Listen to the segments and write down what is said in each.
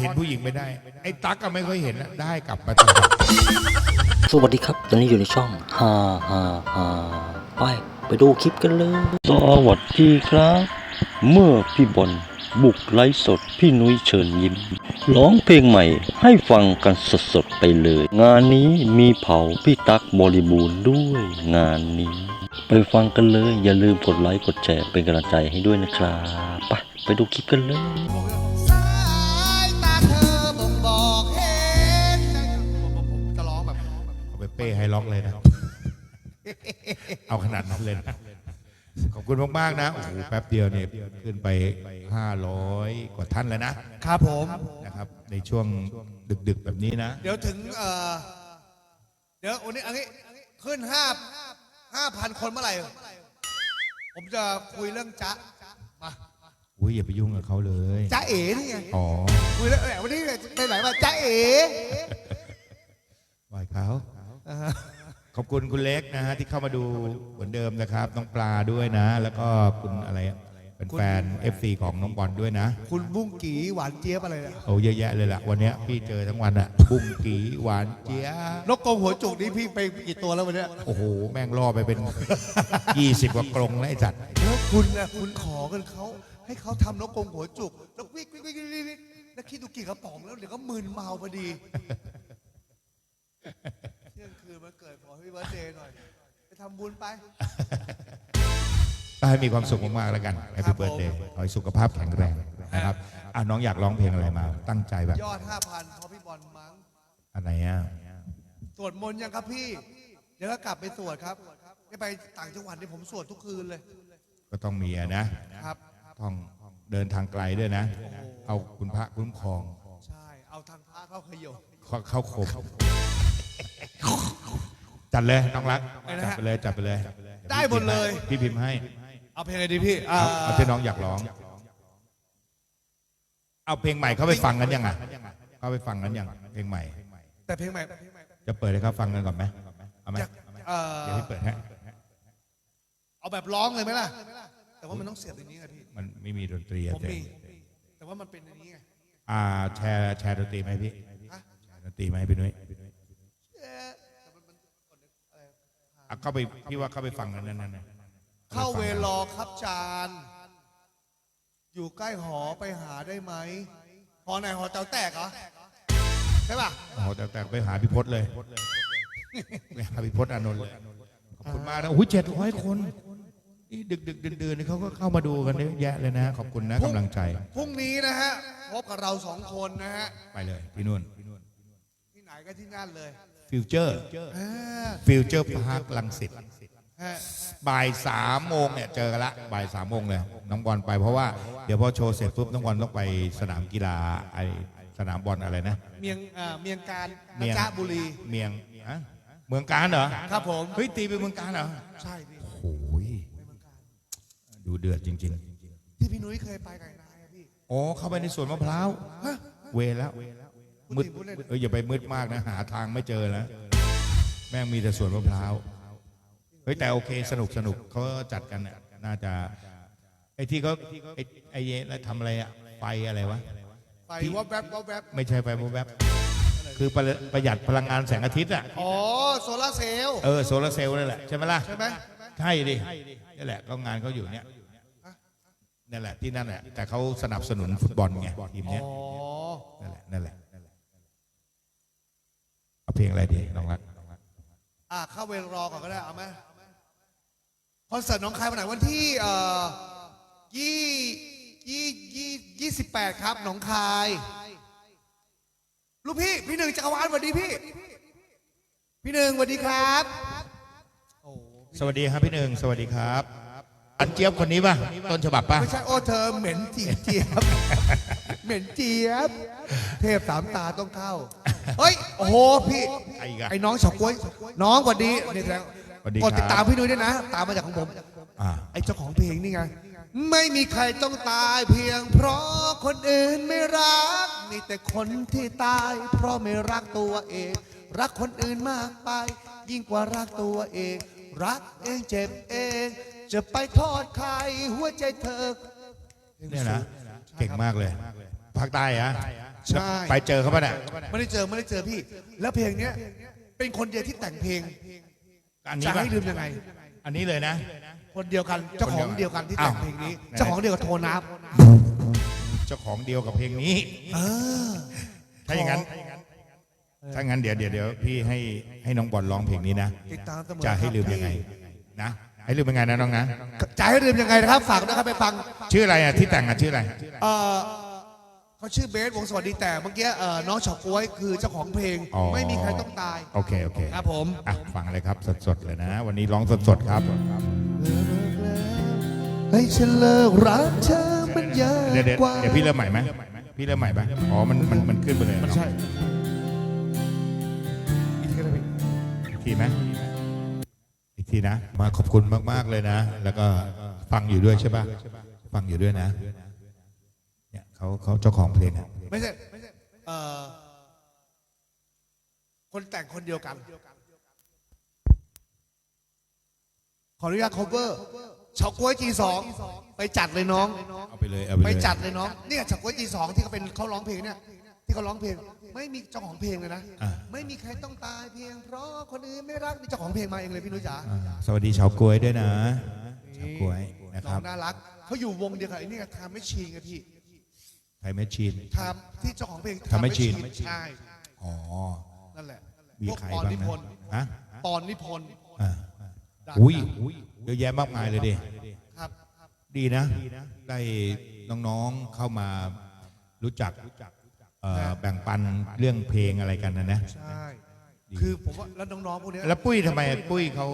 เห็นผู้หญิงไม่ได้ ไอ้ตั๊กก็ไม่ค่อยเห็นนะได้กลับมาตลอดสวัสดีครับ ตอนนี้อยู่ในช่องฮ่าฮ่าฮ่าไปไปดูคลิปกันเลย สวัสดีครับ เมื่อพี่บอลบุกไลฟ์สดพี่นุ้ยเชิญยิ้ม ร้องเพลงใหม่ให้ฟังกันสดๆไปเลย งานนี้มีเผาพี่ตั๊กบริบูรณ์ด้วยงานนี้ ไปฟังกันเลย อย่าลืมกดไลค์กดแชร์เป็นกำลังใจให้ด้วยนะครับไปไปดูคลิปกันเลยสาย เอาไปเป้ให้ล็อกเลยนะ เอาขนาดนั้นเลยนะขอบคุณมาก ๆ นะโอ้โหแป๊บเดียวเนี่ยขึ้นไป 500 กว่าท่านแล้วนะ ครับผม นะครับ ในช่วงดึก ๆ แบบนี้นะ เดี๋ยวถึงเอ่อเดี๋ยววันนี้อันนี้ขึ้นห้าห้าพันคนเมื่อไหร่ ผมจะคุยเรื่องจ๊ะมาอุ้ยอย่าไปยุ่งกับเขาเลย จ๊ะเอ๋นี่ไงอ๋อคุยเรื่องเอ้ยวันนี้ไปไหนมาจ๊ะเอ๋ ปล่อยเขา ขอบคุณคุณเล็กนะฮะที่เข้ามาดูเหมือนเดิมนะครับ น้องปลาด้วยนะ แล้วก็คุณอะไรอะเป็นแฟน FC ของน้องบอลด้วยนะ คุณบุ้งกีหวานเจี๊ยบอะไรเนี่ยโอ้เยอะแยะเลยล่ะ วันเนี้ยพี่เจอทั้งวันอะบุ้งกีหวานเจี๊ยบนกกรงหัวจุกนี่พี่ไปกี่ตัวแล้ววันเนี้ยโอ้โห แม่งล่อไปเป็น 20 กว่ากรงแล้วไอ้จัดแล้วคุณนะคุณขอกันเขาให้เขาทำนกกรงหัวจุกแล้ววิกวิกวิกวิกวิกวิกแล้วคิดดูกี่กระป๋องแล้วเดี๋ยวก็มึนเมาพอดี เที่ยงคืนมาเกิดขอให้เบิร์ดเดย์หน่อย ไปทำบุญไป ก็ให้มีความสุขมากๆแล้วกัน h a p ครัปี้บเบิร์ดเดย์ผมขอให้สุขภาพแข็งแรงนะครับอะน้องอยากร้องเพลงอะไรมา ตั้งใจแบบยอด5,000เพราะพี่บอลมั้งอะไรอะสวดมนต์ยังครับพี่ เดี๋ยวก็กลับไปสวดครับไม่ไปต่างจังหวัดนี่ผมสวดทุกคืนเลย ก็ต้องมีอะนะครับ ต้องเดินทางไกลด้วยนะ เอาคุณพระคุ้มครอง ใช่ เอาทางพระเข้าขยบเข้าเข้าคม จัดเลยน้องรักอะไรนะจัดฮะไปเลยจัดไปเลยได้หมดเลย พี่พิมพ์ให้เอาเพลงอะไรดีพี่อ่าเอาเอาที่น้องอยากร้อง เอาเพลงใหม่เข้าไปฟังกันยังอะเข้าไปฟังกันยังเพลงใหม่ แต่เพลงใหม่จะเปิดให้เขาฟังกันก่อนไหมเอาไหมอยากเอ่อเดี๋ยวพี่เปิดให้เอาแบบร้องเลยไหมล่ะ แต่ว่ามันต้องเสียบอย่างนี้ไงพี่ มันไม่มีดนตรีอะผมเจ๊มี แต่ว่ามันเป็นอย่างนี้ไง อ่า แชร์แชร์ดนตรีไหมพี่ฮะ แชร์ดนตรีไหมพี่นุ้ย เอ๊ะแต่มันมันอะไร อะเข้าไปพี่ว่าเข้าไปฟังกันนั่นนั่นเข้าเวรอครับจาน อยู่ใกล้หอไปหาได้ไหมหอไหนหอเจ้าแตกเหรอใช่ป่ะโอ้โหแต่แต่ไปหาพี่พศเลยไปหาพี่พศอานนท์เลยขอบคุณมากนะโอ้ยเจ็ดร้อยคนนี่ดึกดึกดื่นดื่นๆเขาก็เข้ามาดูกันเยอะแยะเลยนะ ขอบคุณนะกำลังใจพรุ่งนี้นะฮะพบกับเราสองคนนะฮะไปเลยที่นู่นที่ไหนก็ที่นั่นเลย ฟิวเจอร์อ่าฟิวเจอร์พาร์คลังสิตฮะบ่ายสามโมงเนี่ยเจอกันละบ่ายสามโมงเลยน้องบอลไปเพราะว่าเดี๋ยวพอโชว์เสร็จปุ๊บน้องบอลต้องไปสนามกีฬาไอสนามบอลอะไรนะ เมียงอ่าเมียงการเมียงนะจ๊ะบุรี เมียงฮะเมืองการเหรอครับผมเฮ้ยตีไปเมืองการเหรอใช่พี่โอ้ยดูเดือดจริงที่พี่นุ้ยเคยไปกับนายอะพี่ๆอ๋อเข้าไปในสวนมะพร้าวฮะเวรแล้ว มืดพูดเล่นเอออย่าไปมืดมากนะ หาทางไม่เจอนะ แม่งมีแต่สวนมะพร้าวเฮ้ยแต่โอเคสนุกสนุกเขาจัดกันน่ะน่าจะไอ้ที่เขาไอ้ไอ้เยแล้วทำอะไรอะไฟอะไรวะไปวับแวบวับแวบไม่ใช่ไฟแวบๆคือประประหยัดพลังงานแสงอาทิตย์อะอ๋อโซลาร์เซลล์เออโซลาร์เซลล์นั่นแหละใช่ไหมล่ะใช่ไหมใช่ดินี่แหละก็งานเขาอยู่เนี่ยนั่นแหละที่นั่นแหละแต่เขาสนับสนุนฟุตบอลไงทีมอ๋เนี้ยอนั่นแหละนั่นแหละ เอาเพลงอะไรดีน้องรักอะเข้าเวรรอก่อนก็ได้เอาไหมคอนเสิร์ตน้องคายวันไหนวันที่เอ่อยี่ยี่ยี่ยี่สิบแปดครับหนองคายลูกพี่พี่หนึ่งจักรวาลสวัสดีพี่ พี่หนึ่งสวัสดีครับโอ้สวัสดีครับพี่หนึ่งสวัสดีครับ อันเจี๊ยบคนนี้ป่ะต้นฉบับป่ะไม่ใช่โอ้เธอเหม็นจีเจี๊ยบเหม็นเจี๊ยบ เทพสามตาต้องเข้า เฮ้ย โอ้โหพี่ไอ้อีกอะไอ้น้องเฉาก๊วย น้องสวัสดีเนี่ยแสดงสวัสดีกดติดครับตามพี่นุ้ยด้วยนะ ตามมาจากของผม อ่าไอ้เจ้าของเพลงนี่ไง ไม่มีใครต้องตายเพียง เพราะคนอื่นไม่รัก มีแต่คนที่ตาย เพราะไม่รักตัวเอง รักคนอื่นมากไป ยิ่งกว่ารักตัวเอง รักเองเจ็บเอง จะไปโทษใครหัวใจเธอเนี่ยนะเก่งมากเลย ภาคใต้เหรอะใช่ ไปเจอเขาปะเนี่ย ไม่ได้เจอไม่ได้เจอพี่ แล้วเพลงเนี้ยเป็นคนเดียวที่แต่งเพลงอันนี้จะปะให้ลืมยังไง อันนี้เลยนะ คนเดียวกันเจ้าของเดียวกันที่แต่งอ้าวเพลงนี้ไหนเจ้าของเดียวกับโทนับเจ้าของเดียวกับเพลงนี้ เออ ถ้าอย่างนั้น ถ้างั้นเดี๋ยวเดี๋ยวเดี๋ยวพี่ให้ให้น้องบอลร้องเพลงนี้นะ ติดตามเสมอจะให้ครับลืมยังไงนะ ให้ลืมยังไงนะน้องนะ จะให้ลืมยังไงนะครับ ฝากด้วยครับไปฟัง ชื่ออะไรอะที่แต่งอะชื่ออะไร เออ เขาชื่อเบสวงสวัสดีแต่เมื่อกี้เอ่อน้องเฉาก๊วยคือเจ้าของเพลงอ๋อ ไม่มีใครต้องตาย โอเค โอเคครับผม อะฟังเลยครับสดๆเลยนะ วันนี้ร้องสดๆครับให้ฉันเลิกรักเธอมันยากเดี๋ยวเดี๋ยวกว่าเดี๋ยวพี่เริ่มใหม่ไหมพี่เริ่มใหม่ปะอ๋อมันมันมันขึ้นไปเลยมันเนาะใช่อีกทีนะพี่อีกทีไหมอีกทีนะ มาขอบคุณมากๆเลยนะ แล้วก็ฟังอยู่ด้วยใช่ปะฟังอยู่ด้วยนะ เนี่ยเขาเขาเจ้าของเพลงอะไม่ใช่ไม่ใช่เอ่อคนแต่งคนเดียวกัน ขออนุญาต cover เฉาก๊วยจีสองไปจัดเลยน้อง เอาไปเลยเอาไปไปเลยจัดเลยน้องเนี่ยเฉาก๊วยจีสองที่เขาเป็นเขาร้องเพลงเนี่ย ที่เขาร้องเพลง ไม่มีเจ้าของเพลงเลยนะ อะไม่มีใครต้องตายเพียง เพราะคนอื่นไม่รักนี่เจ้าของเพลงมาเองเลยพี่นุ้ยจ๋าอ่าสวัสดีชาวกล้วยด้วยนะชาวกล้วยนะคน้อรังบน่ารักเขาอยู่วงเดียวกับไอ้นี่ไงทามไม่ชีไงพี่ไทยแมชชีนทามที่เจ้าของเพลง Time Machine ใช่อ๋อ นั่นแหละมีพวกใครปอนบ้างนิพนธ์นะฮะปอนนิพนธ์อ่าดังอุ้ยๆเยอะแยะมากมายเลยดิ ครับ ดีนะ ได้น้องๆเข้ามารู้จักเอ่อแบ่งปันเรื่องเพลงอะไรกันนะนะ ใช่ คือผมว่าแล้วน้องๆพวกเนี้ยแล้วปุ้ยทำไมปุ้ยเขา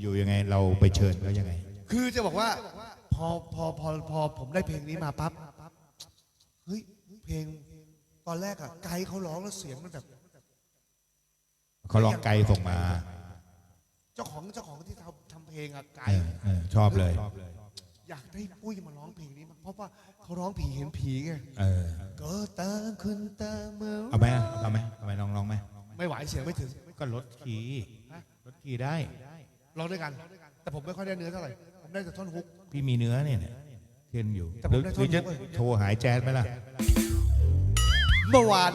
อยู่ๆยังไง เราไปเชิญเขายังไง คือจะบอกว่า พอพอพอพอผมได้เพลงนี้มาปั๊บ เฮ้ยเพลงตอนแรกอะไกด์เขาร้องแล้วเสียงมันแบบ เขาลองไกลส่งมาเจ้าของเจ้าของที่ทำทำเพลงอะไกเอด์อเออชอบเลย อยากได้ปุ้ยมาร้องเพลงนี้มากเพราะว่าเขาร้องผีเห็นผีไงเออ ก็ตามคุณตามเมื่อเอาไหมเอาไหมเอาไหมลองลองไหมไม่ไหวเสียงไม่ถึงก็ลดคีย์ลดคีย์ได้ ร้องด้วยกัน แต่ผมไม่ค่อยได้เนื้อเท่าไหร่ผมได้แต่ท่อนฮุก พี่มีเนื้อเนี่ยเนี่ย เทียนอยู่แต่หผมรือได้หรือจะท่อนฮุกเว้ยโทรหายแจ๊ดไหมล่ะ เมื่อวาน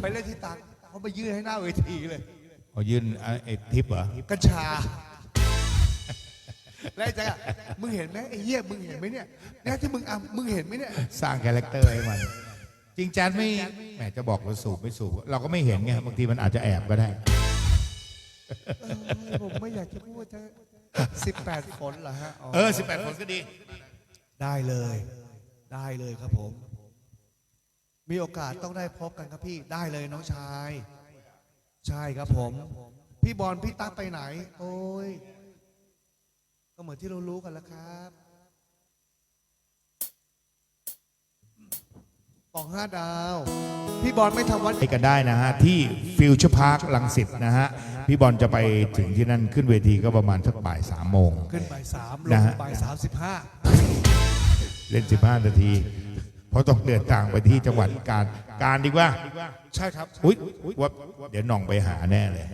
ไปเล่นที่ตักเขาไปยื่นให้หน้าเวทีเลย เอายื่นไอ้ไอ้ทิปเหรอ กัญชา แล้วไอ้แจ๊คอะมึงเห็นไหมไอ้เหี้ยมึงเห็นไหมเนี่ยเนี่ยที่มึงอะมึงเห็นไหมเนี่ยสร้างคาแรคเตอร์ให้มัน จริงแจ๊ดไม่แหมจะบอกว่าสูบไม่สูบเราก็ไม่เห็นไงบางทีมันอาจจะแอบก็ได้ เออผมไม่อยากจะพูดจะสิบแปดคนเหรอฮะเออสิบแปดคนก็ดี ได้เลย ได้เลยครับผม มีโอกาสต้องได้พบกันครับพี่ได้เลยน้องชาย ใช่ครับผม พี่บอลพี่ตั๊กไปไหน โอ้ยก็เหมือนที่เรารู้กันแล้วครับปองห้าดาว พี่บอลไม่ทำวัดไปกันได้นะฮะ ที่ฟิวเจอร์พาร์คลังสิตนะฮะ พี่บอลจะไปถึงที่นั่นขึ้นเวทีก็ประมาณสักบ่ายสามโมง ขึ้นบ่ายสามลนะงฮะ บ่ายสามสิบห้า เล่น 15 นาที เพราะต้องเดินทางไปที่จังหวัดการการดีกว่า ใช่ครับอุ้ยว่าเดี๋ยวหน่องไปหาแน่เลย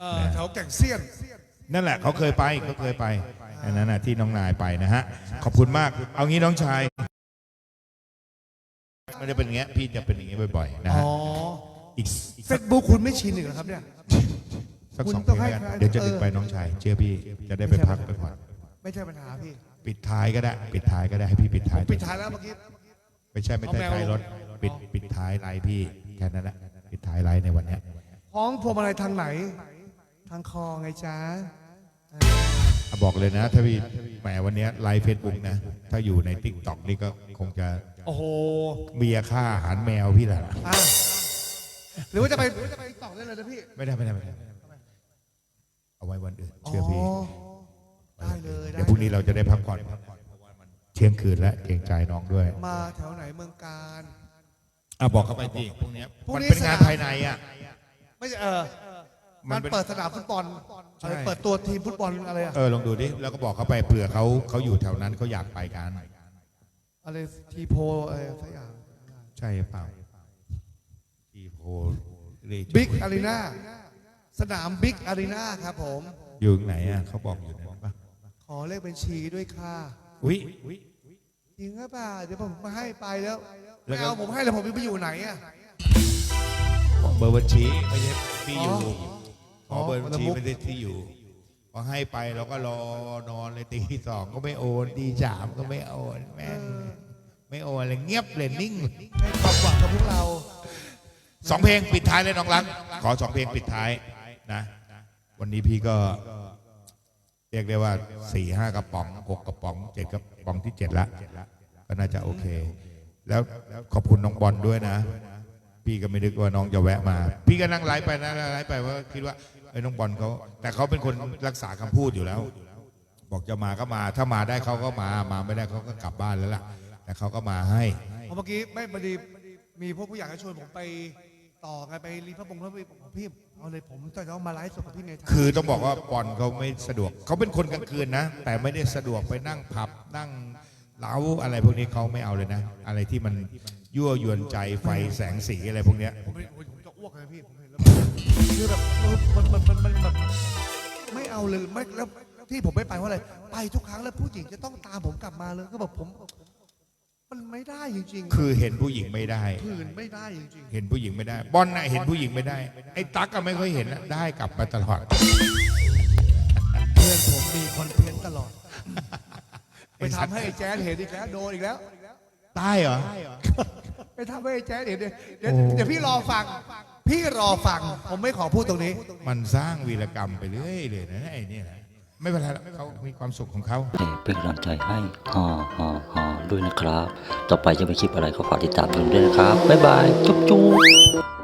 เอ่อแถวแก่งเซียน นั่นแหละเขาเคยไปเขาเคยไปอันนั้นนะที่น้องนายไปนะฮะ ขอบคุณมาก เอางี้น้องชายไม่ได้เป็นอย่างเงี้ยพี่จะเป็นอย่างเงี้ยบ่อยๆนะอ๋ฮะออีกอีกเฟซบุ๊กคุณไม่ชินอีกเหรอครับเนี่ย สักคุณสองเพต้ลองงให้แล้วกันใคร เดี๋ยวจะดึกเออไปน้องชาย เชื่อพี่จะได้ไปพักไปผ่อนไม่ใช่ปัญหาพี่ ปิดท้ายก็ได้ ปิดท้ายก็ได้ให้พี่ปิดท้ายปิดท้ายแล้วเมื่อกี้ ไม่ใช่ไม่ใช่เอาแมวท้ายรถปิดปิดท้ายไลน์พี่แค่นั้นแหละปิดท้ายไลน์ในวันเนี้ยคล้องพวงมาลัยทางไหน ทางคอไงจ๊ะอะบอกเลยนะถ้าพี่แหมวันเนี้ยไลฟ์เฟซบุ๊กนะ ถ้าอยู่ในทิกตอกนี่ก็คงจะโอ้โหเบียร์ค่าอาหารแมวพี่แหละอะหรือว่าจะไปหรือว่าจะไปต่อได้เลยนะพี่ ไม่ได้ไม่ได้ไม่ได้เอาไว้วันอื่นเชื่อพี่ ได้เลยได้ เดี๋ยวพรุ่งนี้เราจะได้พักผ่อนพักผ่อนเพราะว่ามันเที่ยงคืนแล้วเกรงใจน้องด้วยมาแถวไหนเมืองการ อะบอกเขาไปดิพรุ่งนี้พรุ่งมันนี้เป็นงานสนาม ภายในอะ ไม่ใช่เออมัมันนเป็น เปิดสนามฟุตบอลใช่ อะไรเปิดตัวทีมฟุตบอลอะไรอะเออลองดูดิแล้วก็บอกเขาไปเผื่อเขาเขาอยู่แถวนั้นเขาอยากไปกันอะไรทีโพอะไรสักอย่างใช่เปล่าทีโพเรโจบิ๊กอารีนาสนามบิ๊กอารีนาครับผมอยู่ไหนอะเขาบอกอยู่ไหนปะข อเลขบัญชีด้วยค่ะอุ้ยจริงหรือเปล่าเดี๋ยวผมมาให้ไปแล้วแล้ไม่วก็เอาผมให้แล้วผมไปอยู่ไหนอะเบอร์บัญชีไม่ใช่ที่อยู่อ๋อขอเบอร์บัญชีอ๋อไม่ได้ที่อยู่พอให้ไปเราก็รอนอนเลยตีสองก็ไม่โอนตีสามก็ไม่โอนแม่งไม่โอนอะไรเงียบเลยนิ่งให้ความหวังกับพวกเราสองเพลงปิดท้ายเลยน้องรักขอสองเพลงปิดท้ายนะ วันนี้พี่ก็ เรียกได้ว่าสี่ห้ากระป๋องหกกระป๋องเจ็ดกระป๋องที่เจ็ดละก็น่าจะโอเค แล้วขอบคุณน้องบอลด้วยนะ พี่ก็ไม่นึกว่าน้องจะแวะมา พี่ก็นั่งไลฟ์ไปนะไลฟ์ไปว่าคิดว่าไอ้น้องบอลเขาแต่เขาเป็นคนรักษาคำพูดอยู่แล้ว บอกจะมาก็มา ถ้ามาได้เขาก็มามาไม่ได้เขาก็กลับบ้านแล้วล่ะ แต่เขาก็มาให้เมื่อกี้ไม่พอดีมีพวกผู้อยากจะชวนผมไป ต่อไงไปรีพระบงพระบงพี่เอาเลยผมจะต้องมาไลฟ์สดกับพี่ในทางคือต้องบอกว่าบอลเขาไม่สะดวก เขาเป็นคนกลางคืนนะ แต่ไม่ได้สะดวกไปนั่งผับนั่งเล้าอะไรพวกนี้เขาไม่เอาเลยนะ อะไรที่มันยั่วยวนใจไฟแสงสีอะไรพวกเนี้ยผมไม่ผมจะอ้วกเลยพี่ผมเห็นแล้วคือแบบเออมันมันมันมันแบบไม่เอาเลยไม่แล้วที่ผมไม่ไปเพราะอะไรไปทุกครั้งแล้วผู้หญิงจะต้องตามผมกลับมาเลยก็แบบผม มันไม่ได้จริงๆคือเห็นผู้หญิงไม่ได้ ผื่นไม่ได้จริงเห็นผู้หญิงไม่ได้ บอลน่ะเห็นผู้หญิงไม่ได้ ไอ้ตั๊กก็ไม่ค่อยเห็นนะได้กลับมาตลอดๆเพื่อนผมมีคอนเทนต์ตลอด ไปทำให้ไอ้แจ๊ดเห็นอีกแล้วโดนอีกแล้ว ใต้เหรอ ไปทำให้ไอ้แจ๊ดเห็นเดี๋ยวเดี๋ยวโอ้ เดี๋ยวพี่รอฟัง พี่รอฟัง ผมไม่ขอพูดตรงนี้ มันสร้างวีรกรรมไปเรื่อยเลยนะไอ้เนี่ยนะ ไม่เป็นไรหรอกเขามีความสุขของเขา เป็นกำลังใจให้ฮอฮอฮ่าด้วยนะครับ ต่อไปจะไปคลิปอะไรก็ฝากติดตามชมด้วยนะครับ บ๊ายบาย จุ๊บจุ๊บ